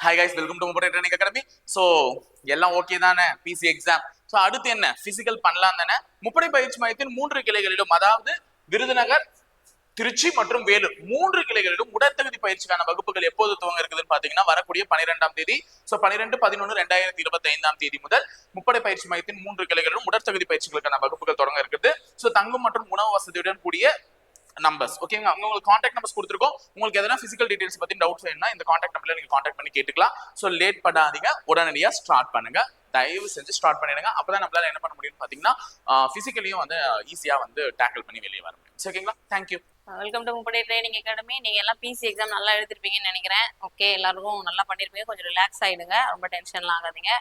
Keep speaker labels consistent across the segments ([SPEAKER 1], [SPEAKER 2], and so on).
[SPEAKER 1] Hi guys welcome to mobile training academy so எல்லாம் okay தானே? PC exam so அடுத்து என்ன? பிசிக்கல் பண்ணலாம் தானே? முப்படை பயிற்சி மையத்தின் மூன்று கிளைகளிலும் அதாவது விருதுநகர் திருச்சி மற்றும் வேலூர் மூன்று கிளைகளிலும் உடற்தகுதி பயிற்சிக்கான வகுப்புகள் எப்போது துவங்க இருக்குதுன்னு பாத்தீங்கன்னா வரக்கூடிய பனிரெண்டாம் தேதி. ஸோ பனிரெண்டு பதினொன்று ரெண்டாயிரத்தி இருபத்தி ஐந்தாம் தேதி முதல் முப்படை பயிற்சி மையத்தின் மூன்று கிளைகளிலும் உடற்தகுதி பயிற்சிகளுக்கான வகுப்புகள் தொடங்க இருக்குது. ஸோ தங்கும் மற்றும் உணவு வசதியுடன் கூடிய நம்பர்ஸ் ஓகேங்க அவங்க உங்களுக்கு காண்டாக்ட் நம்பர்ஸ் கொடுத்துருக்கோம். உங்களுக்கு எதனா பிசிக்கல் டீடைல்ஸ் பத்தி டவுட்ஸ் வேணும்னா இந்த காண்டாக்ட் நம்பர்ல நீங்க காண்டாக்ட் பண்ணி கேட்டுக்கலாம். ஸோ லேட் பண்ணாதீங்க. உடனடியாக ஸ்டார்ட் பண்ணுங்க. தயவு செஞ்சு ஸ்டார்ட் பண்ணிடுங்க. அப்பதான் நம்மளால என்ன பண்ண முடியும்னு பாத்தீங்கன்னா பிசிக்கலையும் வந்து ஈஸியா வந்து டேக்கிள் பண்ணி வெளியே வர முடியும். சரி, ஓகேங்களா தேங்க்யூ
[SPEAKER 2] வெல்கம் டு முப்படை ட்ரைனிங் அகாடமி நீங்க எல்லாம் பிசி எக்ஸாம் நல்லா எழுதிருப்பீங்கன்னு நினைக்கிறேன். ஓகே எல்லாருக்கும் நல்லா பண்ணிருப்பீங்க. கொஞ்சம் ரிலாக்ஸ் ஆயிடுங்க. ரொம்ப டென்ஷன்லாம் ஆகாதீங்க.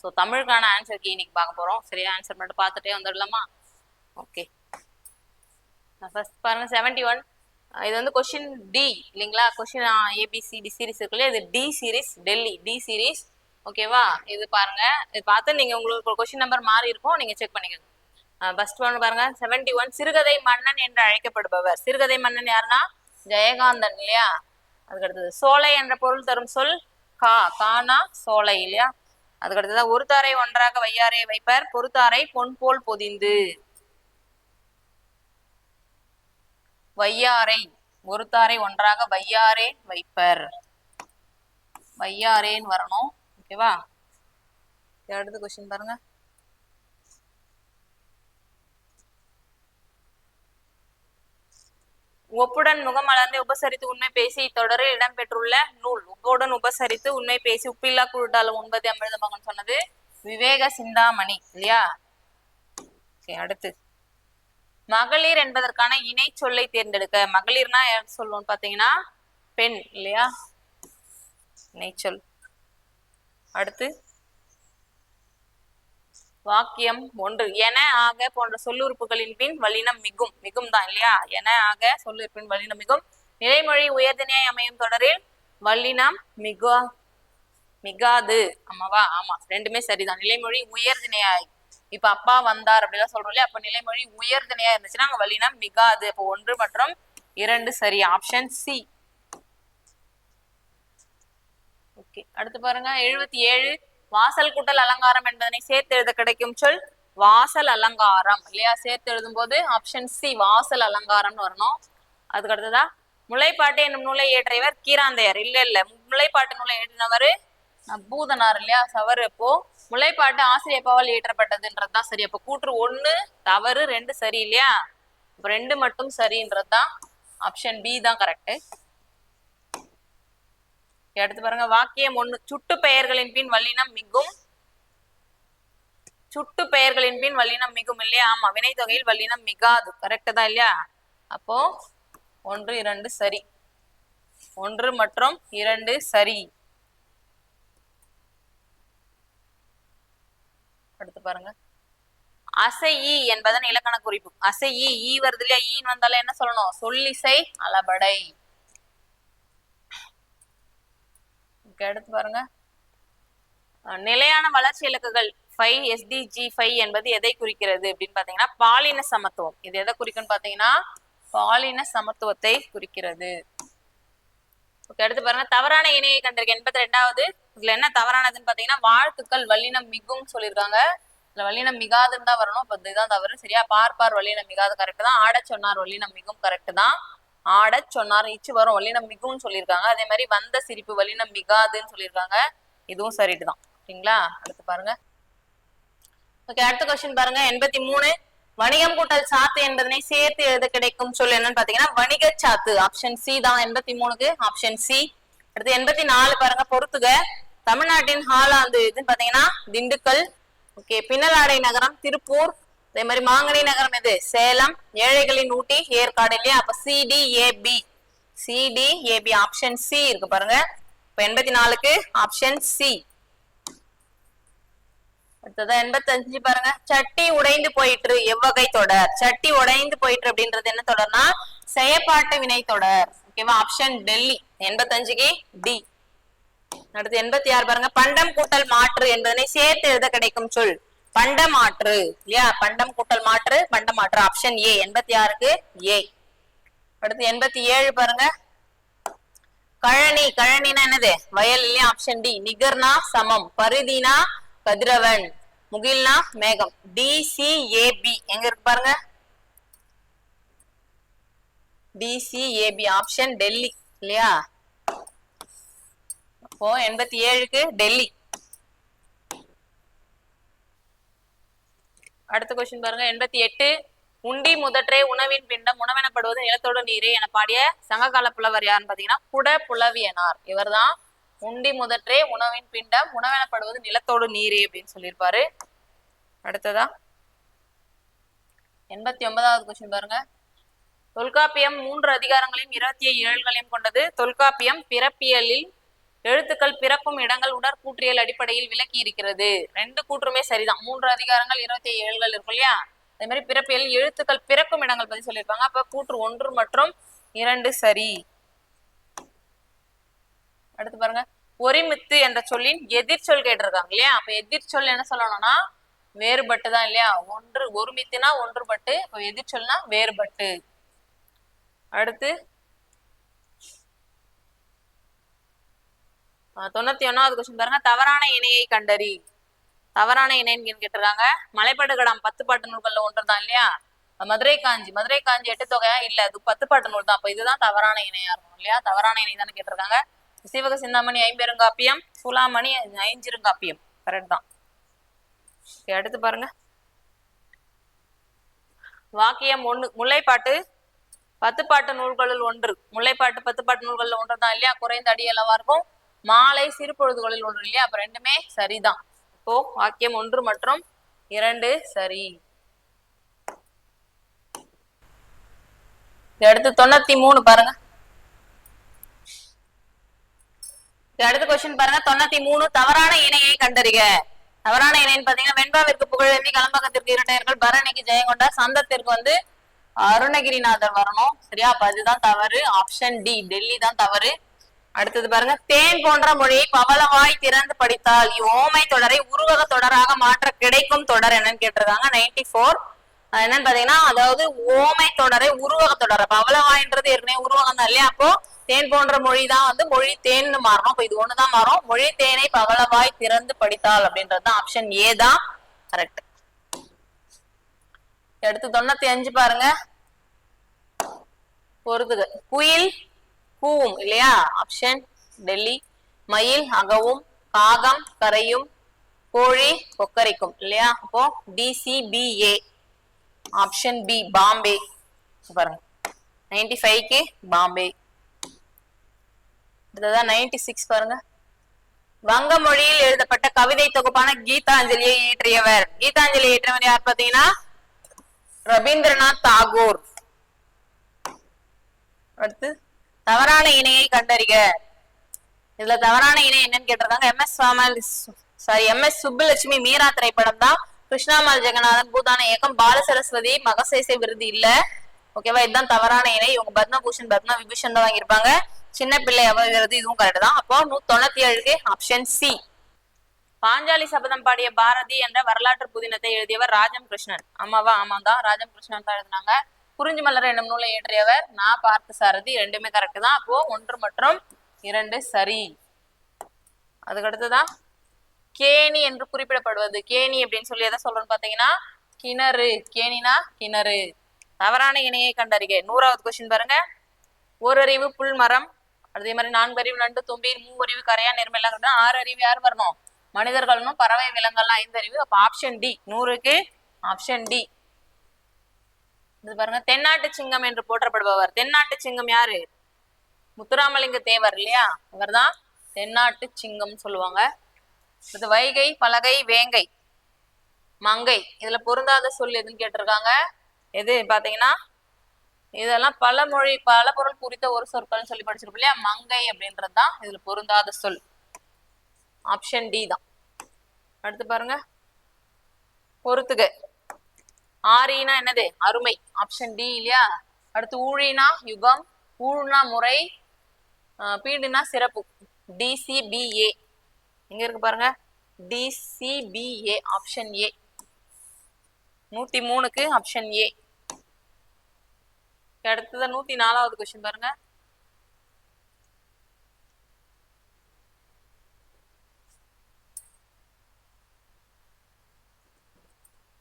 [SPEAKER 2] ஸோ தமிழுக்கான ஆன்சர் கீ இன்னைக்கு பார்க்க போறோம். சரியா? ஆன்சர் மட்டும் பார்த்துட்டே வந்துடலாமா? ஓகே ஃபர்ஸ்ட் பாருங்க செவன்டி ஒன் இது வந்து கொஷின் டி இல்லைங்களா? Question A B C D series இருக்குல்ல இது D series Delhi D series ஓகேவா இது பாருங்க. இது பார்த்து நீங்க உங்களுக்கு கொஷின் நம்பர் மாறி இருக்கும் நீங்க செக் பண்ணிக்கோங்க. ஃபர்ஸ்ட் ஒன் பாருங்க. செவன்டி ஒன் சிறுகதை மன்னன் என்று அழைக்கப்படுபவர். சிறுகதை மன்னன் யாருன்னா? ஜெயகாந்தன் இல்லையா? அதுக்கு அடுத்தது சோலை என்ற பொருள் தரும் சொல் கா கானா சோலை இல்லையா? அதுக்கு அடுத்தது ஒரு தாரை ஒன்றாக வையாரே வைப்பர் பொறுத்தாரை பொன் போல் பொதிந்து. வையாரை ஒருத்தாரை ஒன்றாக வையாரே வைப்பர். வையாரேன்னு வரணும். ஓகேவா அடுத்த கொஸ்டின் பாருங்க. ஒப்புடன் முகமலர்ந்து உபசரித்து உண்மை பேசி இத்தொடரில் இடம்பெற்றுள்ள நூல். உப்புடன் உபசரித்து உண்மை பேசி உப்பில்லா குருட்டாலும் உண்பது அமிர்த சொன்னது. விவேக சிந்தாமணி. இல்லையா? ஓகே அடுத்து. மகளிர் என்பதற்கான இணை சொல்லை தேர்ந்தெடுக்க. மகளிர்னா யார் சொல்லுவோம் பாத்தீங்கன்னா பெண் இல்லையா? இணைச்சொல் அடுத்து வாக்கியம் ஒன்று. என ஆக போன்ற சொல்லுறுப்புகளின் பின் வலினம் மிகும். மிகும் தான் இல்லையா? என ஆக சொல்லுறுப்பின் வலினம் மிகும். நிலைமொழி உயர்திணையாய் அமையும் தொடரில் வல்லினம் மிகா மிகாது. ஆமாவா ஆமா ரெண்டுமே சரிதான். நிலைமொழி உயர்திணையாய். இப்ப அப்பா வந்தார் அப்படிலாம் சொல்றோம் இல்லையா? அப்ப நிலைமொழி உயர்தனையா இருந்துச்சுன்னா அங்க வல்லினம் மிகாது. அப்போ ஒன்று மற்றும் இரண்டு சரி ஆப்ஷன் சி ஓகே அடுத்து பாருங்க. எழுபத்தி ஏழு வாசல் கூட்டல் அலங்காரம் என்பதனை சேர்த்து எழுத கிடைக்கும் சொல் வாசல் அலங்காரம். இல்லையா? சேர்த்து எழுதும் போது ஆப்ஷன் சி வாசல் அலங்காரம்னு வரணும். அதுக்கு அடுத்ததா முளைப்பாட்டு என்னும் நூலை இயற்றியவர் கீராந்தையர். இல்ல இல்ல. முளைப்பாட்டு நூலை எழுதினவர் பூதனார் இல்லையா? சவர் அப்போ முளைப்பாட்டு ஆசிரியப்பாவால் இயற்றப்பட்டதுன்றதுதான் சரி. அப்போ கூற்று ஒண்ணு தவறு ரெண்டு சரி இல்லையா? அப்ப ரெண்டு மட்டும் சரின்றதுதான் ஆப்ஷன் பி தான் கரெக்ட் அடுத்து பாருங்க வாக்கியம் ஒண்ணு. சுட்டு பெயர்களின் பின் வல்லினம் மிகும். சுட்டு பெயர்களின் பின் வல்லினம் மிகும் இல்லையா? ஆமா வினைத்தொகையில் வல்லினம் மிகாது. கரெக்ட் தான் இல்லையா? அப்போ ஒன்று இரண்டு சரி. ஒன்று மற்றும் இரண்டு சரி. அடுத்து பாருங்க. அசையி என்பதன் இலக்கண குறிப்பு. அசையி ஈ வருது இல்லையா? ஈன்னு வந்தாலும் என்ன சொல்லணும்? சொல்லிசை அளபடை. அடுத்து பாருங்க. நிலையான வளர்ச்சி இலக்குகள். ஃபைவ் எஸ்டிஜி ஃபைவ் என்பது எதை குறிக்கிறது அப்படின்னு பாத்தீங்கன்னா பாலின சமத்துவம். இது எதை குறிக்கும்னு பாத்தீங்கன்னா பாலின சமத்துவத்தை குறிக்கிறது. ஓகே அடுத்து பாருங்க. தவறான இணையை கண்டிருக்க எண்பத்தி ரெண்டாவது இதுல என்ன தவறானதுன்னு பாத்தீங்கன்னா வாழ்த்துக்கள் வல்லினம் மிகும் சொல்லியிருக்காங்க. இதுல வல்லினம் மிகாதுன்னு தான் வரணும். இப்ப இதுதான் தவறு. சரியா? பார்ப்பார் வல்லினம் மிகாது கரெக்ட் தான். ஆடச் சொன்னார் வல்லினம் மிகும் கரெக்ட் தான். ஆட சொன்னார் இச்சு வரும். வல்லினம் மிகும்னு சொல்லியிருக்காங்க. அதே மாதிரி வந்த சிரிப்பு வல்லினம் மிகாதுன்னு சொல்லியிருக்காங்க. இதுவும் சரிட்டு தான். ஓகேங்களா அடுத்து பாருங்க. ஓகே அடுத்த கொஸ்டின் பாருங்க. எண்பத்தி மூணு. வணிகம் கூட்டல் சாத்து என்பதனை சேர்த்து எழுத கிடைக்கும் சொல் என்னன்னு பாத்தீங்கன்னா வணிக சாத்து. ஆப்ஷன் சி தான். எண்பத்தி மூணுக்கு ஆப்ஷன் சி அடுத்து எண்பத்தி நாலு பாருங்க. பொறுத்துக. தமிழ்நாட்டின் ஹாலாந்து இதுன்னு பாத்தீங்கன்னா திண்டுக்கல் ஓகே பின்னலாடை நகரம் திருப்பூர் அதே மாதிரி மாங்கனி நகரம் எது? சேலம் ஏழைகளின் ஊட்டி ஏற்காடு இல்லையா? அப்ப சிடிஏபி சிடிஏபி ஆப்ஷன் சி இருக்கு பாருங்க. இப்ப எண்பத்தி நாலுக்கு ஆப்ஷன் சி அடுத்தது எண்பத்தஞ்சு பாருங்க. சட்டி உடைந்து போயிற்று எவ்வகை தொடர். சட்டி உடைந்து போயிற்று அப்படின்றது என்ன தொடர்னா செயற்பாட்டு வினை தொடர். ஓகேவா ஆப்ஷன் டெல்லி எண்பத்தஞ்சுக்கு டி அடுத்து எண்பத்தி ஆறு பாருங்க. பண்டம் கூட்டல் மாற்று என்பதனை சேர்த்து எழுத கிடைக்கும் சொல். பண்ட மாற்று. இல்லையா? பண்டம் கூட்டல் மாற்று பண்ட மாற்று. ஆப்ஷன் ஏ எண்பத்தி ஆறுக்கு ஏ அடுத்து எண்பத்தி ஏழு பாருங்க. கழனி. கழனினா என்னது? வயல் இல்லையா? ஆப்ஷன் டி நிகர்னா சமம். பரிதினா கதிரவன். முகில்னா மேகம். டிசிஏபி எங்க இருக்கு பாருங்க? D C A B option Delhi. இல்லையா? அப்போ எண்பத்தி ஏழுக்கு டெல்லி. அடுத்த கொஸ்டின் பாருங்க. எண்பத்தி எட்டு உண்டி முதற்றே உணவின் பிண்டம் உணவெனப்படுவது நிலத்தோடு நீரே என பாடிய சங்ககால புலவர் யாருன்னு பாத்தீங்கன்னா குட புலவியனார். இவர்தான் உண்டி முதற்றே உணவின் பிண்டம் உணவெனப்படுவது நிலத்தோடு நீரே அப்படின்னு சொல்லியிருப்பாரு. அடுத்ததா? எண்பத்தி ஒன்பதாவது கொஸ்டின் பாருங்க. தொல்காப்பியம் மூன்று அதிகாரங்களையும் இருபத்தி ஏழு ஏழுகளையும் கொண்டது. தொல்காப்பியம் பிறப்பியலில் எழுத்துக்கள் பிறக்கும் இடங்கள் உடற்கூற்றியல் அடிப்படையில் விளக்கி இருக்கிறது ரெண்டு கூற்றுமே சரிதான். மூன்று அதிகாரங்கள் இருபத்தி ஏழு ஏழுகள் இருக்கும் இல்லையா? அதே மாதிரி பிறப்பியல் எழுத்துக்கள் பிறக்கும் இடங்கள் பத்தி சொல்லியிருப்பாங்க. அப்ப கூற்று ஒன்று மற்றும் இரண்டு சரி. அடுத்து பாருங்க. ஒரிமித்து என்ற சொல்லின் எதிர்ச்சொல் கேட்டிருக்காங்க இல்லையா? அப்ப எதிர்ச்சொல் என்ன சொல்லணும்னா வேறுபட்டு தான் இல்லையா? ஒன்று ஒருமித்துனா ஒன்றுபட்டு இப்ப எதிர்ச்சொல்னா வேறுபட்டு. அடுத்து தொண்ணூத்தி ஒன்னாவது கொஸ்டின் பாருங்க. தவறான இணையை கண்டறி. தவறான இணைன்னு கேட்டிருக்காங்க. மலைப்பாடுகடாம் பத்து பாட்டு நூல்கள்ல ஒன்றுதான் இல்லையா? மதுரை காஞ்சி. மதுரை காஞ்சி எட்டு தொகையா இல்ல. அது பத்து பாட்டு நூல் தான். அப்ப இதுதான் தவறான இணையா இருக்கும் இல்லையா? தவறான இணை தானே கேட்டிருக்காங்க. சிவக சிந்தாமணி ஐம்பெருங்காப்பியம் சுலாமணி ஐஞ்சிருங்காப்பியம். கரெக்ட் தான். அடுத்து பாருங்க. வாக்கியம் ஒண்ணு முல்லைப்பாட்டு பத்து பாட்டு நூல்களுள் ஒன்று. முல்லைப்பாட்டு பத்து பாட்டு நூல்களில் ஒன்று தான் இல்லையா? குறைந்த அடி அளவா இருக்கும். மாலை சிறு பொழுதுகளில் ஒன்று இல்லையா? அப்ப ரெண்டுமே சரிதான். இப்போ வாக்கியம் ஒன்று மற்றும் இரண்டு சரி. அடுத்து தொண்ணூத்தி மூணு பாருங்க. அடுத்த கொஸ்டின் பாருங்க. தொண்ணூத்தி மூணு தவறான இணையை கண்டறிக. தவறான இணைன்னு பாத்தீங்கன்னா வெண்பாவிற்கு புகழேந்தி கலம்பகத்திற்கு இரட்டையர்கள் பரணிக்கு ஜெயங்கொண்டா சந்தத்திற்கு வந்து அருணகிரிநாதர் வரணும். சரியா? அப்ப அதுதான் தவறு. ஆப்ஷன் டி டெல்லி தான் தவறு. அடுத்தது பாருங்க தேன் போன்ற மொழியை பவளவாய் திறந்து படித்தால் இவ்வோமை தொடரை உருவக தொடராக மாற்ற கிடைக்கும் தொடர் என்னன்னு கேட்டிருக்காங்க நைன்டி ஃபோர் என்னன்னு பாத்தீங்கன்னா அதாவது ஓமை தொடரை உருவக தொடர். பவளவாய்ன்றது ஏற்கனவே உருவகம் தான் இல்லையா? அப்போ தேன் போன்ற மொழி தான் வந்து மொழி தேன்னு மாறணும் அப்ப இது ஒண்ணுதான் மாறும். மொழி தேனை பவளவாய் திறந்து படித்தால் அப்படின்றது தான் ஆப்ஷன் ஏ தான். கரெக்ட் எடுத்து தொண்ணூத்தி அஞ்சு பாருங்க. பொறுத்துக்கு குயில் கூவும் இல்லையா? ஆப்ஷன் டெல்லி மயில் அகவும் காகம் கரையும் கோழி கொக்கரைக்கும் இல்லையா? அப்போ டிசிபிஏ ஆப்ஷன் பி பாம்பே பாருங்க. நைன்டி ஃபைவ்க்கு பாம்பே அடுத்ததான் நைன்டி சிக்ஸ் பாருங்க. வங்க மொழியில் எழுதப்பட்ட கவிதை தொகுப்பான கீதாஞ்சலியை இயற்றியவர். கீதாஞ்சலி இயற்றியவர் யார் பாத்தீங்கன்னா ரவீந்திரநாத் தாகூர். அடுத்து தவறான இணையை கண்டறிக. இதுல தவறான இணை என்னன்னு கேட்டிருக்காங்க. M S சுவாமல் sorry M S Subbulakshmi Meera திரைப்படம் தான். கிருஷ்ணாமல் ஜெகநாதன் பூதான இயக்கம். பால சரஸ்வதி மகசேசை விருது இல்ல. ஓகேவா இதுதான் தவறான இணை. இவங்க பத்மபூஷன் பத்ம விபூஷன் தான் வாங்கியிருப்பாங்க. சின்ன பிள்ளை அவ விருது இதுவும் கரெக்ட் தான். அப்போ நூத்தி தொண்ணூத்தி ஏழுக்கு ஆப்ஷன் சி பாஞ்சாலி சபதம் பாடிய பாரதி என்ற வரலாற்று புதினத்தை எழுதியவர் ராஜம் கிருஷ்ணன். ஆமாவா? ஆமா தான் ராஜம் கிருஷ்ணன் தான் எழுதினாங்க. குறிஞ்சி மலர் என்னும் நூலை இயற்றியவர் நான் பார்த்த சாரதி ரெண்டுமே கரெக்ட் தான். அப்போ ஒன்று மற்றும் இரண்டு சரி. அதுக்கடுத்துதான் கேணி என்று குறிப்பிடப்படுவது. கேணி அப்படின்னு சொல்லி எதை சொல்றோம்னு பாத்தீங்கன்னா கிணறு. கேணினா கிணறு. தவறான இணையை கண்டறிக. நூறாவது கொஸ்டின் பாருங்க. ஓரறிவு புல் மரம். அதே மாதிரி நான்கு அறிவு நண்டு தும்பி மூவறிவு கரையா நெருமெல்லாம் ஆறு அறிவு யார் வரணும்? மனிதர்களும் பறவை விலங்கெல்லாம் ஐந்து அறிவு. அப்ப ஆப்ஷன் டி நூறுக்கு ஆப்ஷன் டி இது பாருங்க தென்னாட்டு சிங்கம் என்று போற்றப்படுபவர். தென்னாட்டு சிங்கம் யாரு? முத்துராமலிங்க தேவர் இல்லையா? இவர்தான் தென்னாட்டு சிங்கம் சொல்லுவாங்க. இது வைகை பலகை வேங்கை மங்கை. இதுல பொருந்தாத சொல் எதுன்னு கேட்டிருக்காங்க. எது பாத்தீங்கன்னா இதெல்லாம் பல மொழி பல பொருள் குறித்த ஒரு சொற்கள்னு சொல்லி படிச்சிருப்போம் இல்லையா? மங்கை அப்படின்றது தான் இதுல பொருந்தாத சொல். ஆப்ஷன் டி தான். அடுத்து பாருங்க பொறுத்துக. ஆரினா என்னது? அருமை. ஆப்ஷன் டி இல்லையா? அடுத்து ஊழினா யுகம் ஊழ்னா முறை பீடுனா சிறப்பு. டிசிபிஏ எங்க இருக்கு பாருங்க? டிசிபிஏ ஆப்ஷன் ஏ நூத்தி மூணுக்கு ஆப்ஷன் ஏ அடுத்தது நூத்தி நாலாவது கொஸ்டின் பாருங்க.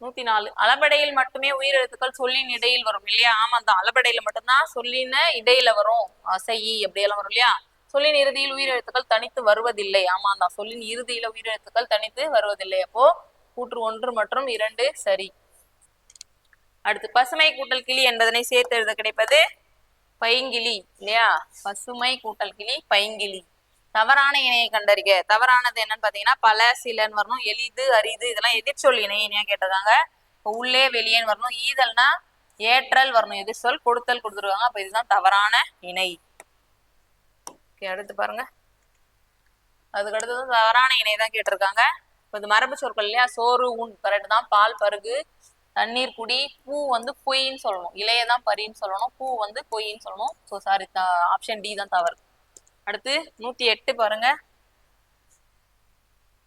[SPEAKER 2] நூத்தி நாலு. அளபடையில் மட்டுமே உயிரெழுத்துக்கள் சொல்லின் இடையில் வரும் இல்லையா? ஆமா தான் அளபடையில மட்டும்தான் சொல்லின இடையில வரும் அசை அப்படியெல்லாம் வரும் இல்லையா? சொல்லின் இறுதியில் உயிரெழுத்துக்கள் தனித்து வருவதில்லை. ஆமா தான் சொல்லின் இறுதியில உயிரெழுத்துக்கள் தனித்து வருவதில்லை. அப்போ கூற்று ஒன்று மற்றும் இரண்டு சரி. அடுத்து பசுமை கூட்டல் கிளி என்பதனை சேர்த்து எழுத கிடைப்பது பைங்கிளி இல்லையா? பசுமை கூட்டல் கிளி பைங்கிளி. தவறான இணையை கண்டறிக. தவறானது என்னன்னு பாத்தீங்கன்னா பல சிலன்னு வரணும். எளிது அரிது இதெல்லாம் எதிர்ச்சொல் இணை இணையா கேட்டிருக்காங்க. உள்ளே வெளியேன்னு வரணும். ஈதல்னா ஏற்றல் வரணும். எதிர்ச்சொல் கொடுத்தல் கொடுத்துருக்காங்க. அப்ப இதுதான் தவறான இணை. அடுத்து பாருங்க. அதுக்கு அடுத்தது தவறான இணை தான் கேட்டிருக்காங்க. இப்போ இது மரபு சொற்கள் இல்லையா? சோறு உண் கரெக்ட் தான். பால் பருகு தண்ணீர் குடி பூ வந்து பொய்ன்னு சொல்லணும். இலைய தான் பரின்னு சொல்லணும். பூ வந்து பொய்ன்னு சொல்லணும். ஸோ சாரி ஆப்ஷன் டி தான் தவறு. அடுத்து நூத்தி எட்டு பாருங்க.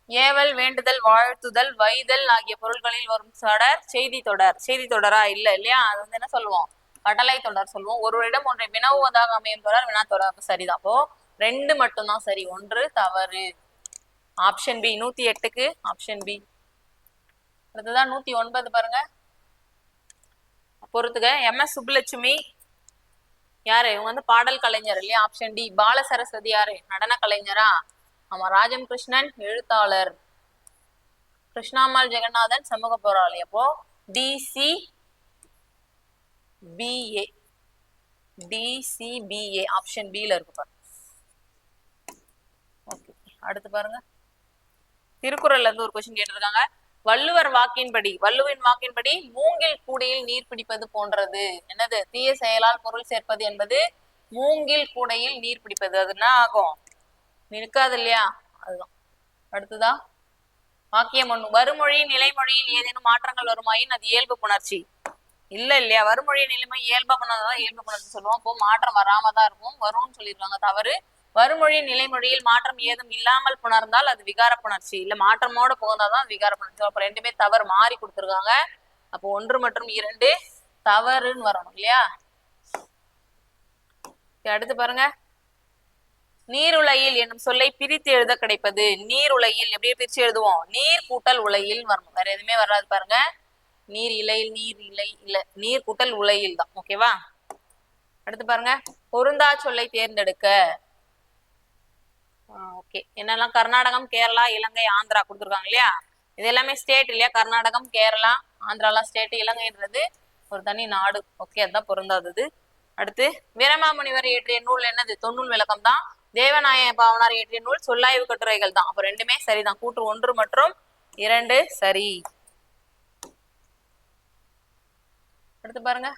[SPEAKER 2] ஏவல் வேண்டுதல் வாழ்த்துதல் வைதல் ஆகிய பொருள்களில் வரும் தொடர் செய்தி தொடர். செய்தி தொடரா? இல்ல இல்லையா? அது வந்து என்ன சொல்லுவோம்? கடலை தொடர் சொல்லுவோம். ஒருவரிடம் ஒன்றை வினவுவதாக அமையும் தொடர் வினா தொடர் சரிதான். அப்போ ரெண்டு மட்டும்தான் சரி. ஒன்று தவறு. ஆப்ஷன் பி நூத்தி எட்டுக்கு. ஆப்ஷன் பி அடுத்ததான் நூத்தி ஒன்பது பாருங்க. பொறுத்துக்க எம் எஸ் சுப்புலட்சுமி யாரு? இவங்க வந்து பாடல் கலைஞர் இல்லையா? ஆப்ஷன் டி பால சரஸ்வதி யாரு? நடன கலைஞரா? ஆமா ராஜம் கிருஷ்ணன் எழுத்தாளர். கிருஷ்ணாமல் ஜெகநாதன் சமூக போராளி. அப்போ டிசி பிஏ டிசிபிஏ ஆப்ஷன் பில இருக்கு பாருங்க. ஓகே அடுத்து பாருங்க. திருக்குறள்ல இருந்து ஒரு கொஸ்டின் கேட்டிருக்காங்க. வள்ளுவர் வாக்கின்படி வள்ளுவின் வாக்கின்படி மூங்கில் கூடையில் நீர் பிடிப்பது போன்றது. என்னது? தீய செயலால் பொருள் சேர்ப்பது என்பது மூங்கில் கூடையில் நீர் பிடிப்பது. அது என்ன ஆகும்? நிற்காது இல்லையா? அதுதான். அடுத்ததா? வாக்கியம் ஒண்ணு வருமொழி நிலைமொழியில் ஏதேனும் மாற்றங்கள் வருமாயின் அது இயல்பு புணர்ச்சி. இல்ல இல்லையா? வருமொழி நிலைமை இயல்பா பண்ணாதான் இயல்பு புணர்ச்சி சொல்லுவோம். அப்போ மாற்றம் வராம தான் இருக்கும். வரும்னு சொல்லியிருக்காங்க. தவறு. வருமொழி நிலைமொழியில் மாற்றம் ஏதும் இல்லாமல் புணர்ந்தால் அது விகார புணர்ச்சி. இல்ல மாற்றமோட புகுந்தாதான் அது விகார புணர்ச்சி. அப்ப ரெண்டுமே தவறு மாறி கொடுத்துருக்காங்க. அப்போ ஒன்று மற்றும் இரண்டு தவறுன்னு வரணும் இல்லையா? அடுத்து பாருங்க. நீருலையில் என்னும் சொல்லை பிரித்து எழுத கிடைப்பது. நீருலையில் எப்படி பிரிச்சு எழுதுவோம்? நீர் கூட்டல் உலையில் வரணும். வேற எதுவுமே வராது பாருங்க. நீர் இலையில் நீர் இலை இல்ல நீர் கூட்டல் உலையில் தான். ஓகேவா? அடுத்து பாருங்க. பொருந்தா சொல்லை தேர்ந்தெடுக்க. ஓகே. என்னெல்லாம் கர்நாடகம் கேரளா இலங்கை ஆந்திரா கொடுத்துருக்காங்க இல்லையா? இது எல்லாமே ஸ்டேட் இல்லையா? கர்நாடகம் கேரளா ஆந்திராலாம் ஸ்டேட் இலங்கைன்றது ஒரு தனி நாடு. ஓகே அதுதான் பொருந்தாதது. அடுத்து வீரமாமுனிவர் இயற்றிய நூல் என்னது? தொன்னூல் விளக்கம் தான் தேவநாய பாவனார் இயற்றிய நூல் சொல்லாய்வு கட்டுரைகள் தான். அப்போ ரெண்டுமே சரிதான். கூற்று ஒன்று மற்றும் இரண்டு சரி. அடுத்து பாருங்க.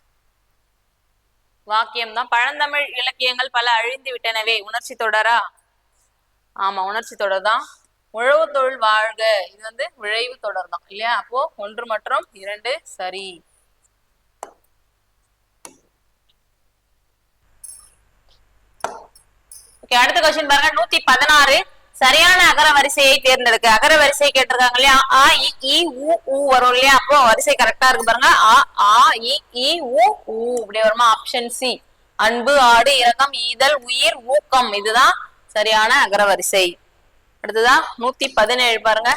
[SPEAKER 2] வாக்கியம் தான் பழந்தமிழ் இலக்கியங்கள் பல அழிந்து விட்டனவே உணர்ச்சி தொடரா? ஆமா உணர்ச்சி தொடர் தான். உழவு தொழில் வாழ்க. இது வந்து விழைவு தொடர் தான் இல்லையா? அப்போ ஒன்று மற்றும் இரண்டு சரி. ஓகே அடுத்த கொஸ்டின் பாருங்க. நூத்தி பதினாறு. சரியான அகர வரிசையை தேர்ந்தெடுக்க. அகர வரிசை கேட்டிருக்காங்க இல்லையா? ஆ இ இ உ ஊ வரும் இல்லையா? அப்போ வரிசை கரெக்டா இருக்கு பாருங்க. ஆ ஆ இ இ உ ஊ இப்படி வருமா? ஆப்ஷன் சி அன்பு ஆடு இரக்கம் ஈதல் உயிர் ஊக்கம். இதுதான் சரியான அகரவரிசை. அடுத்ததான் நூத்தி பதினேழு பாருங்க.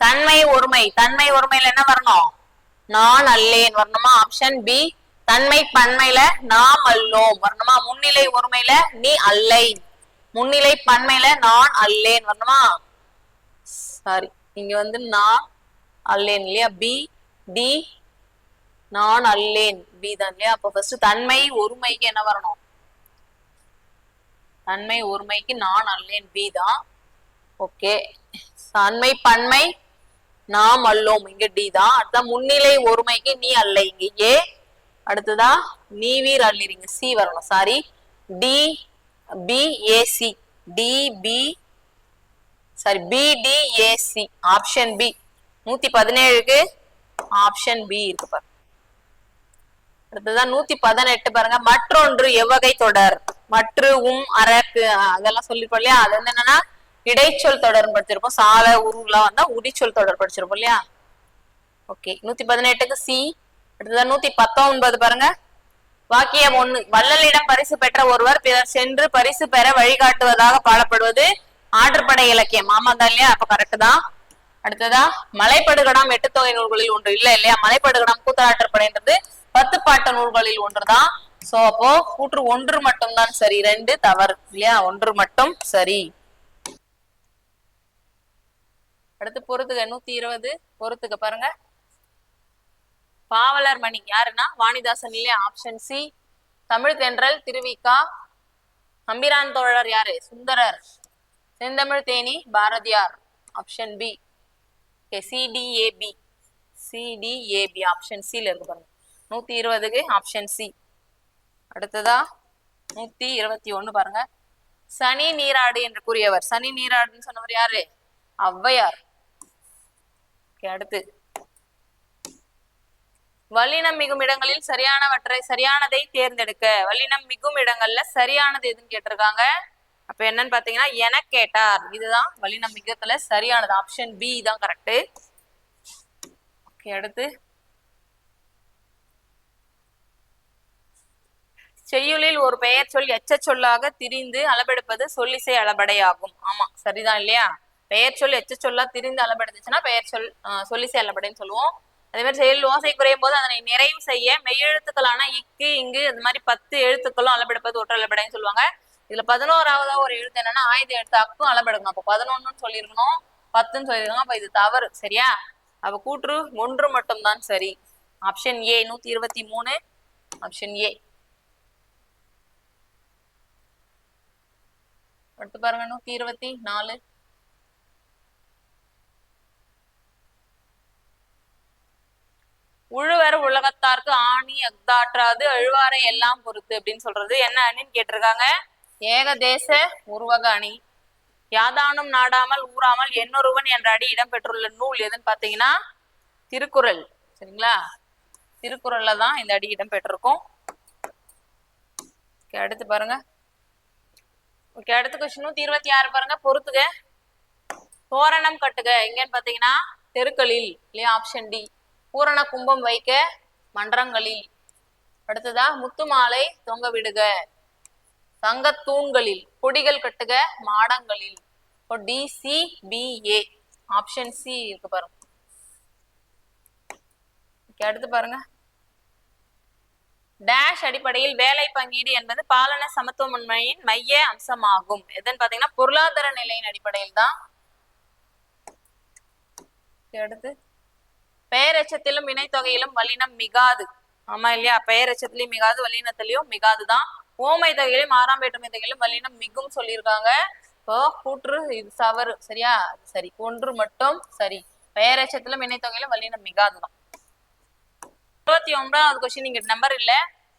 [SPEAKER 2] தன்மை ஒருமை. தன்மை ஒருமையில என்ன வரணும்? நான் அல்லேன் வரணுமா? ஆப்ஷன் பி தன்மை பன்மையில நாம் அல்லோம். வரணுமா? முன்னிலை ஒருமையில நீ அல்லை முன்னிலை பன்மையில நான் அல்லேன் வரணுமா? சாரி இங்க வந்து நான் அல்லேன் இல்லையா? பி டி நான் அல்லேன். பி தான்? இல்லையா அப்ப ஃபர்ஸ்ட் தன்மை ஒருமைக்கு என்ன வரணும்? தன்மை ஒருமைக்கு நான் அல்லேன் பி தான் ஓகே தன்மை பன்மை நாம் அல்லோம். இங்க டி தான் அடுத்த முன்னிலை ஒருமைக்கு நீ அல்ல. இங்க ஏ அடுத்ததா நீ வீர் அள்ளிறீங்க சி வரணும். Sorry D B A C D B sorry B D A C option B நூத்தி பதினேழுக்கு ஆப்ஷன் பி இருக்கு பாருங்க அடுத்ததான் நூத்தி பதினெட்டு பாருங்க. மற்றொன்று எவ்வகை தொடர். மற்று உம் அரக்கு அதெல்லாம் சொல்லிருப்போம் இல்லையா? அது வந்து என்னன்னா இடைச்சொல் தொடர் படிச்சிருப்போம். சால உருவெல்லாம் வந்தா உரிச்சொல் தொடர் படிச்சிருப்போம் இல்லையா? ஓகே. நூத்தி பதினெட்டுக்கு சி. அடுத்ததான் நூத்தி பத்தொன்பது பாருங்க. வாக்கியம் ஒண்ணு வள்ளலிடம் பரிசு பெற்ற ஒருவர் பிறர் சென்று பரிசு பெற வழிகாட்டுவதாக பாடப்படுவது ஆற்றுப்படை இலக்கியம். ஆமாதான் இல்லையா? அப்ப கரெக்ட் தான். அடுத்ததா மலைப்படுகடம் எட்டு தொகை நூல்களில் ஒன்று இல்ல இல்லையா? மலைப்படுகடம் கூத்தராற்றுப்படைன்றது பத்து பாட்ட நூல்களில் ஒன்றுதான். சோ அப்போ கூற்று ஒன்று மட்டும்தான் சரி ரெண்டு தவறு இல்லையா? ஒன்று மட்டும் சரி. அடுத்து பொறுத்துக்க நூத்தி இருபது பொறுத்துக்க பாருங்க. பாவலர் மணி யாருன்னா? வாணிதாசன் இல்லையா? ஆப்ஷன் சி தமிழ் தென்றல் திருவிக்கா. அம்பிரான் தோழர் யாரு? சுந்தரர். செந்தமிழ் Theni Bharathiyar. Option B okay CDAB CDAB option சில இருக்கு பாருங்க. நூத்தி இருபதுக்கு ஆப்ஷன் சி அடுத்ததா நூத்தி இருபத்தி ஒண்ணு பாருங்க. சனி நீராடு என்று கூறியவர். சனி நீராடுன்னு சொன்னவர் யாரு? ஔவையார். ஓகே அடுத்து. வல்லினம் மிகும் இடங்களில் சரியானவற்றை சரியானதை தேர்ந்தெடுக்க. வல்லினம் மிகும் இடங்கள்ல சரியானது எதுன்னு கேட்டிருக்காங்க. அப்ப என்னன்னு பாத்தீங்கன்னா என கேட்டார். இதுதான் வல்லினம் மிகத்துல சரியானது. ஆப்ஷன் பி தான் கரெக்ட் ஓகே அடுத்து. செய்யுளில் ஒரு பெயர் சொல் எச்ச சொல்லாக திரிந்து அளபெடுப்பது சொல்லிசை அளபடையாகும். ஆமா சரிதான் இல்லையா? பெயர் சொல் எச்ச சொல்லா திரிந்து அளபெடுத்துச்சுன்னா பெயர் சொல் ஆஹ் சொல்லிசை அளபடைன்னு சொல்லுவோம். அதே மாதிரி செயல் ஓசை குறையும் போது அதனை நிறைவு செய்ய மெய்யெழுத்துக்களான இக்கு இங்கு அது மாதிரி பத்து எழுத்துக்களும் அளபெடுப்பது ஒற்ற அளபடைன்னு சொல்லுவாங்க. இதுல பதினோராவதா ஒரு எழுத்து என்னன்னா ஆயுத எழுத்து அக்கும் அளபெடுக்கணும் அப்போ பதினொன்னு சொல்லியிருக்கணும். பத்துன்னு சொல்லியிருக்கணும். அப்ப இது தவறு சரியா? அப்ப கூற்று ஒன்று மட்டும்தான் சரி. ஆப்ஷன் ஏ நூத்தி இருபத்தி மூணு ஆப்ஷன் ஏ. அடுத்து பாருங்க நூத்தி இருபத்தி நாலு. உழுவர் உலகத்தார்க்கு ஆணி அக்தாற்றாது அழுவாரை எல்லாம் பொறுத்து அப்படின்னு சொல்றது என்ன அணின்னு கேட்டிருக்காங்க? ஏகதேச உருவக அணி. யாதானும் நாடாமல் ஊறாமல் என்னொருவன் என்ற அடி இடம்பெற்றுள்ள நூல் எதுன்னு பாத்தீங்கன்னா திருக்குறள். சரிங்களா? திருக்குறள்ல தான் இந்த அடி இடம்பெற்றிருக்கும் அடுத்து பாருங்க. ஓகே அடுத்த கொஸ்டின் நூத்தி இருபத்தி ஆறு பாருங்க பொறுத்துக. தோரணம் கட்டுக. எங்கன்னு பாத்தீங்கன்னா தெருக்களில் இல்லையா ஆப்ஷன் டி பூரண கும்பம் வைக்க மன்றங்களில். அடுத்ததா முத்து மாலை தொங்க விடுக. தங்க தூண்களில் கொடிகள் கட்டுக மாடங்களில். D C B A option C இருக்கு பாருங்க. அடுத்து பாருங்க. டேஷ் அடிப்படையில் வேலை பங்கீடு என்பது பாலன சமத்துவமின்மையின் மைய அம்சமாகும். எதுன்னு பாத்தீங்கன்னா பொருளாதார நிலையின் அடிப்படையில் தான். அடுத்து பெயரெச்சத்திலும் இணைத்தொகையிலும் வல்லினம் மிகாது. ஆமா இல்லையா? பெயரச்சத்திலையும் மிகாது வல்லினத்திலையும் மிகாதுதான் ஓமை தொகையிலும் ஆறாம் வேற்றுமை தொகையிலும் வல்லினம் மிகும் சொல்லியிருக்காங்க. இப்போ கூற்று இது சவறு. சரியா? சரி. ஒன்று மட்டும் சரி. பெயரெச்சத்திலும் வலினம் வல்லினம் மிகாதுதான் இருபத்தி ஒன்பதாவது கொஸ்டின் இங்க நம்பர் இல்ல.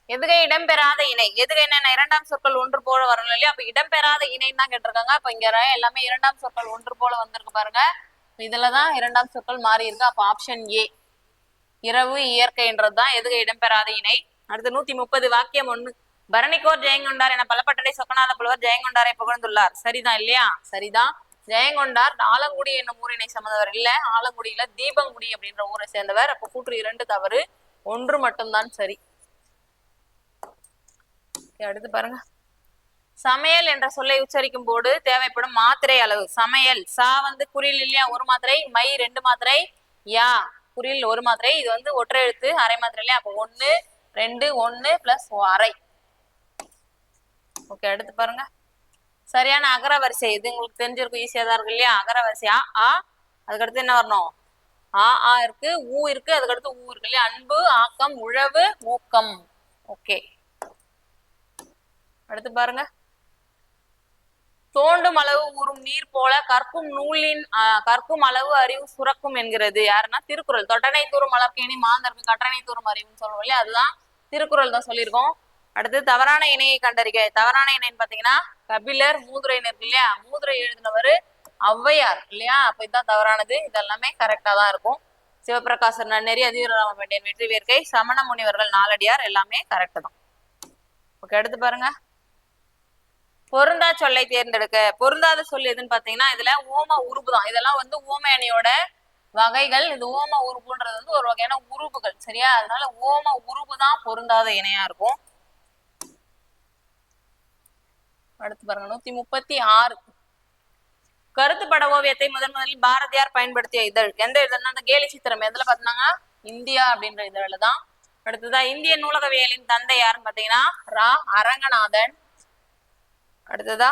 [SPEAKER 2] எதுகை இடம்பெறாத இணை? எதுகை என்ன இரண்டாம் சொற்கள் ஒன்று போல வரணும் இல்லையா? அப்ப இடம்பெறாத இணைன்னு தான் கேட்டிருக்காங்க. அப்ப இங்க எல்லாமே இரண்டாம் சொற்கள் ஒன்று போல வந்திருக்கு பாருங்க. இதுலதான் இரண்டாம் சொற்கள் மாறி இருக்கு. அப்ப ஆப்ஷன் ஏ இரவு இயற்கைன்றதுதான் எதுகை இடம்பெறாத இணை. அடுத்து நூத்தி முப்பது வாக்கியம் ஒண்ணு. பரணிக்கோர் ஜெயங்கொண்டார் என பலப்பட்டடை சொக்கநாத புலவர் ஜெயங்கொண்டாரை புகழ்ந்துள்ளார். சரிதான் இல்லையா? சரிதான். ஜெயங்கொண்டார் ஆலங்குடி என்னும் ஊரினை சமந்தவர் இல்ல. ஆலங்குடியில தீபங்குடி அப்படின்ற ஊரை சேர்ந்தவர். அப்ப கூற்று இரண்டு தவறு. ஒன்று மட்டும்தான் சரி. அடுத்து பாருங்க. சமையல் என்ற சொல்லை உச்சரிக்கும் போது தேவைப்படும் மாத்திரை அளவு. சமையல் சா வந்து குறியில் இல்லையா? ஒரு மாத்திரை மை ரெண்டு மாத்திரை யா குறியில் ஒரு மாத்திரை. இது வந்து ஒற்றை எழுத்து அரை மாத்திரை இல்லையா? அப்போ ஒன்னு ரெண்டு ஒன்னு பிளஸ் அரை. ஓகே அடுத்து பாருங்க. சரியான அகர வரிசை இது உங்களுக்கு தெரிஞ்சிருக்கும் ஈஸியா தான் இருக்கு இல்லையா? அகர வரிசை ஆ. அதுக்கடுத்து என்ன வரணும்? ஆ ஆ இருக்கு ஊ இருக்கு அதுக்கடுத்து ஊ இருக்கு இல்லையா? அன்பு ஆக்கம் உழவு ஊக்கம். ஓகே. அடுத்து பாருங்க. தோண்டும் அளவு ஊறும் நீர் போல கற்கும் நூலின் ஆஹ், கற்கும் அளவு அறிவு சுரக்கும் என்கிறது. யாருன்னா? திருக்குறள். தொட்டனை தூரும் அளவுக்கேணி மாந்தருக்கு கட்டணை தூரும் அறிவுன்னு சொல்லுவோம் இல்லையா? அதுதான் திருக்குறள் தான் சொல்லியிருக்கோம். அடுத்து தவறான இணையை கண்டறிக. தவறான இணைன்னு பாத்தீங்கன்னா கபிலர் மூதுரைன்னு இருக்கு இல்லையா? மூதுரை எழுதினவர் ஔவையார் இல்லையா? அப்ப இதுதான் தவறானது. இதெல்லாமே கரெக்டா தான் இருக்கும். சிவபிரகாசர் நன்னெறி அதிவீரராம வேண்டியன் வெற்றி வேர்க்கை சமண முனிவர்கள் நாலடியார் எல்லாமே கரெக்ட் தான். ஓகே அடுத்து பாருங்க. பொருந்தா சொல்லை தேர்ந்தெடுக்க. பொருந்தாத சொல் எதுன்னு பாத்தீங்கன்னா இதுல ஓம உருபு தான். இதெல்லாம் வந்து ஓமை அணியோட வகைகள். இது ஓம உருபுன்றது வந்து ஒரு வகையான உறுப்புகள் சரியா? அதனால ஓம உறுப்பு தான் பொருந்தாத இணையா இருக்கும். அடுத்து பாருங்க. நூத்தி முப்பத்தி ஆறு. கருத்து பட ஓவியத்தை முதன் முதலில் பாரதியார் பயன்படுத்திய இதழ். எந்த இதழ்னா அந்த கேலி சித்திரம். எதுல பாத்தினாங்க? இந்தியா அப்படின்ற இதழ்ல தான். அடுத்ததா இந்திய நூலகவியலின் தந்தை யாருன்னு பாத்தீங்கன்னா ரா. அரங்கநாதன். அடுத்ததா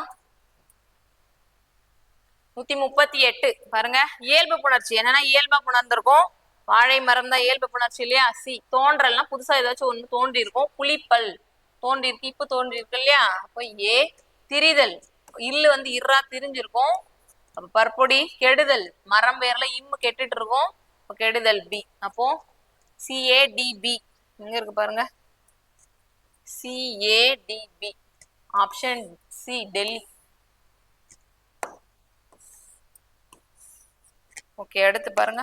[SPEAKER 2] நூத்தி முப்பத்தி எட்டு பாருங்க இயல்பு புணர்ச்சி. என்னன்னா இயல்பா புணர்ந்திருக்கும். வாழை மரம் தான் இயல்பு புணர்ச்சி இல்லையா? சி. தோன்றல்னா புதுசா ஏதாச்சும் ஒண்ணு தோன்றி இருக்கும் புலிப்பல். தோன்றி இருக்கு இப்ப தோன்றி இருக்கு இல்லையா? அப்போ ஏ. திரிதல். இல்லு வந்து இர்ரா திரிஞ்சிருக்கும். அப்ப பற்பொடி கெடுதல். மரம் பேர்ல இம்மு கெட்டுட்டு இருக்கும் கெடுதல் பி. அப்போ சிஏடிபி எங்க இருக்கு பாருங்க. CADB option C Delhi okay அடுத்து பாருங்க.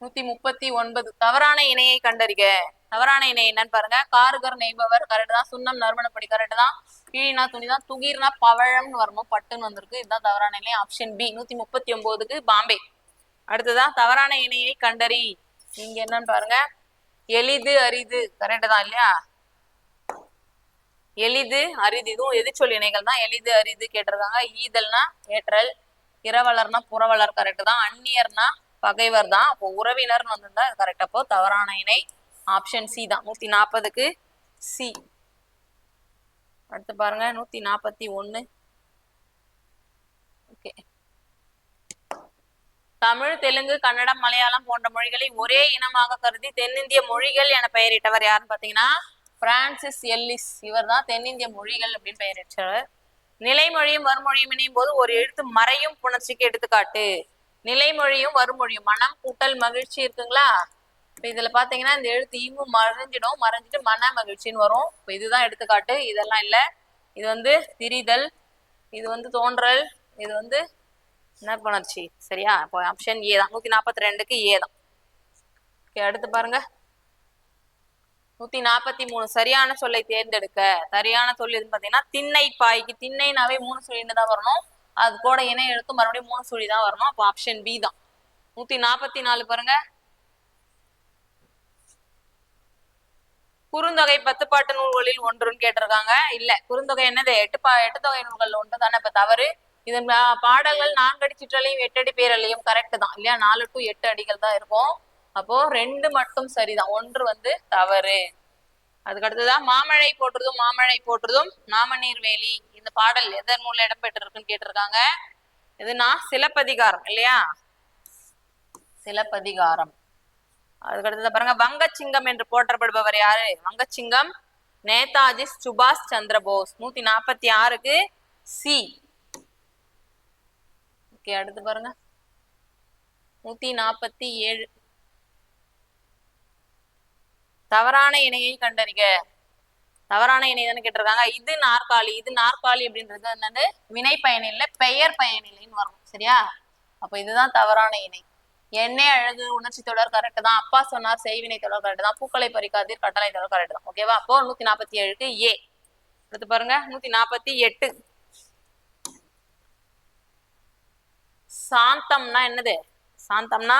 [SPEAKER 2] நூத்தி முப்பத்தி ஒன்பது. தவறான இணையை கண்டறிக. தவறான இணை என்னன்னு பாருங்க. காருகர் நெய்பவர் கரெக்ட் தான். சுண்ணம் நறுமணப்படி கரெக்ட் தான். கீழினா துணி தான் துகிர்னா பவழம்னு வரணும். பட்டுன்னு வந்திருக்கு. இதுதான் தவறான இணை. ஆப்ஷன் பி நூத்தி முப்பத்தி ஒன்பதுக்கு பாம்பே. அடுத்ததான் தவறான இணையை கண்டறி. இங்க என்னன்னு பாருங்க. எளிது அரிது. கரெக்ட் தான் இல்லையா? எளிது அரிது. இதுவும் எதிர்ச்சொல் இணைகள் தான். எளிது அரிது கேட்டிருக்காங்க. ஈதல்னா ஏற்றல் இரவலர்னா புறவலர் கரெக்ட் தான். அந்நியர்னா பகைவர் தான். அப்போ உறவினர்னு வந்திருந்தா கரெக்ட் அப்போ தவறான இணை. ஆப்ஷன் சி தான். நூத்தி நாற்பதுக்கு சி அடுத்து பாருங்க நூத்தி நாற்பத்தி ஒன்று ஓகே தமிழ் தெலுங்கு கன்னடம் மலையாளம் போன்ற மொழிகளை ஒரே இனமாக கருதி தென்னிந்திய மொழிகள் என பெயரிட்டவர் யாருன்னு பாத்தீங்கன்னா பிரான்சிஸ் எல்லிஸ் இவர் தான் தென்னிந்திய மொழிகள் அப்படின்னு பெயரிட்டவர். நிலைமொழியும் வறுமொழியும் இணையும் போது ஒரு எழுத்து மறையும் புணர்ச்சிக்கு எடுத்துக்காட்டு. நிலைமொழியும் வறுமொழியும் மனம் கூட்டல் மகிழ்ச்சி இருக்குங்களா? இப்ப இதுல பாத்தீங்கன்னா இந்த எழுத்து ஈமும் மறைஞ்சிடும். மறைஞ்சிட்டு மன மகிழ்ச்சின்னு வரும். இப்ப இதுதான் எடுத்துக்காட்டு. இதெல்லாம் இல்ல. இது வந்து திரிதல். இது வந்து தோன்றல். இது வந்து என்ன சரியா? இப்போ ஆப்ஷன் ஏ தான். நூத்தி நாற்பத்தி ரெண்டுக்கு ஏ தான். ஓகே அடுத்து பாருங்க. நூத்தி நாற்பத்தி மூணு சரியான சொல்லை தேர்ந்தெடுக்க. சரியான சொல் எதுன்னு பாத்தீங்கன்னா திண்ணை பாய்க்கு திண்ணைனாவே மூணு சுழின்னு தான் வரணும். அது கூட இணைய எழுத்து மறுபடியும் மூணு சுழி தான் வரணும். அப்போ ஆப்ஷன் பி தான். நூத்தி நாற்பத்தி நாலு பாருங்க. குறுந்தொகை பத்துப்பாட்டு நூல்களில் ஒன்றுன்னு கேட்டிருக்காங்க. இல்ல குறுந்தொகை என்னது? எட்டு பா எட்டு தொகை நூல்கள் ஒன்று தானே இப்ப தவறு. இதன் பாடல்கள் நான்கடி சிற்றலையும் எட்டடி பேரலையும் கரெக்ட் தான். இல்லையா? நாலு டு எட்டு அடிகள் தான் இருக்கும். அப்போ ரெண்டு மட்டும் சரிதான். ஒன்று வந்து தவறு. அதுக்கு அடுத்ததான் மாமழை போற்றுதும் மாமழை போற்றுதும் நாமநீர்வேலி இந்த பாடல் எதன் நூல்ல இடம்பெற்றிருக்குன்னு கேட்டிருக்காங்க. இதுனா சிலப்பதிகாரம் இல்லையா? சிலப்பதிகாரம். அதுக்கு அடுத்தது பாருங்க வங்கச்சிங்கம் என்று போற்றப்படுபவர் யாரு? வங்கச்சிங்கம் நேதாஜி சுபாஷ் சந்திர போஸ். நூத்தி நாற்பத்தி ஆறுக்கு சி. ஓகே அடுத்து பாருங்க. நூத்தி நாற்பத்தி ஏழு. தவறான இணையை கண்டறிக. தவறான இணை தானே கேட்டிருக்காங்க. இது நாற்காலி இது நாற்காலி அப்படின்றது என்னது? வினை பயனில்லை பெயர் பயனில்லைன்னு வரும். சரியா? அப்ப இதுதான் தவறான இணை. என்னே அழகு உணர்ச்சி தொடர் கரெக்ட் தான். அப்பா சொன்னார் செய்வினை தொடர் கரெக்ட் தான். பூக்களை பறிக்காதீர் கட்டளை தொடர் கரெக்ட் தான். ஓகேவா அப்போ நூத்தி நாற்பத்தி ஏழுக்கு ஏ. அடுத்து பாருங்க. நூத்தி நாற்பத்தி எட்டு. சாந்தம்னா என்னது? சாந்தம்னா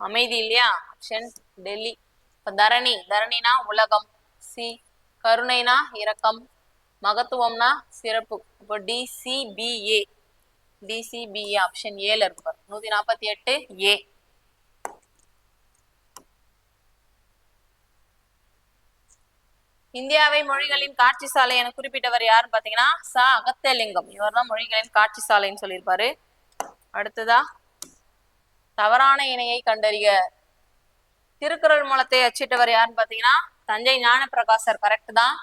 [SPEAKER 2] அமைதி இல்லையா? ஆப்ஷன் டெல்லி இப்ப தரணி. தரணினா உலகம். சி கருணைனா இரக்கம். மகத்துவம்னா சிறப்பு. இப்போ டிசிபிஏ டிசிபிஏ ஆப்ஷன் ஏல இருக்கு நூத்தி நாற்பத்தி எட்டு ஏ இந்தியாவை மொழிகளின் காட்சி சாலை என குறிப்பிட்டவர் யாருன்னு பாத்தீங்கன்னா ச. அகத்தியலிங்கம் இவர் தான் மொழிகளின் காட்சி சாலைன்னு சொல்லியிருப்பாரு. அடுத்ததா தவறான இணையை கண்டறிய திருக்குறள் மூலத்தை அச்சிட்டவர் யாருன்னு பாத்தீங்கன்னா தஞ்சை ஞானப்பிரகாசர். கரெக்ட் தான்.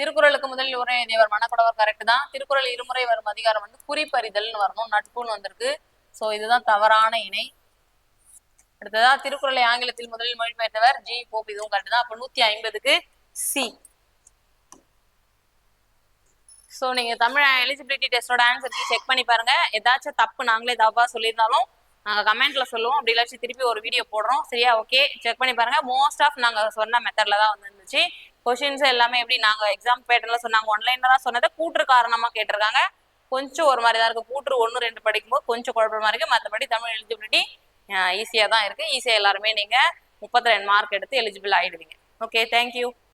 [SPEAKER 2] திருக்குறளுக்கு முதலில் உரை எழுதியவர் மணக்குடவர் கரெக்ட் தான். திருக்குறள் இருமுறை வரும் அதிகாரம் வந்து குறிப்பறிதல்னு வரணும் நட்புன்னு வந்திருக்கு. சோ இதுதான் தவறான இணை. அடுத்ததா திருக்குறளை ஆங்கிலத்தில் முதலில் மொழிபெயர்த்தவர் ஜி போப். இதுவும் கரெக்ட் தான். அப்ப நூத்தி ஐம்பதுக்கு சி சோ நீங்க தமிழ் எலிஜிபிலிட்டி டெஸ்டோட ஆன்சர் செக் பண்ணி பாருங்க. ஏதாச்சும் தப்பு நாங்களே தப்பா சொல்லியிருந்தாலும் நாங்கள் கமெண்ட்ல சொல்லுவோம். அப்படி இல்லாச்சும் திருப்பி ஒரு வீடியோ போடுறோம். சரியா? ஓகே செக் பண்ணி பாருங்க. மோஸ்ட் ஆஃப் நாங்க சொன்ன மெத்தட்ல தான் வந்துருந்துச்சு. கொஷின்ஸ் எல்லாமே எப்படி நாங்க எக்ஸாம் பேட்டர்ல சொன்னாங்க ஒன்லைன்ல தான் சொன்னதை கூற்று காரணமா கேட்டிருக்காங்க. கொஞ்சம் ஒரு மாதிரி தான் இருக்கு. கூற்று ஒன்று ரெண்டு படிக்கும்போது கொஞ்சம் குழப்பமா இருக்கு. மற்றபடி தமிழ் எலிஜிபிலிட்டி ஈஸியா தான் இருக்கு. ஈஸியா எல்லாருமே நீங்க முப்பத்தி ரெண்டு மார்க் எடுத்து எலிஜிபிள் ஆயிடுவீங்க. Okay thank you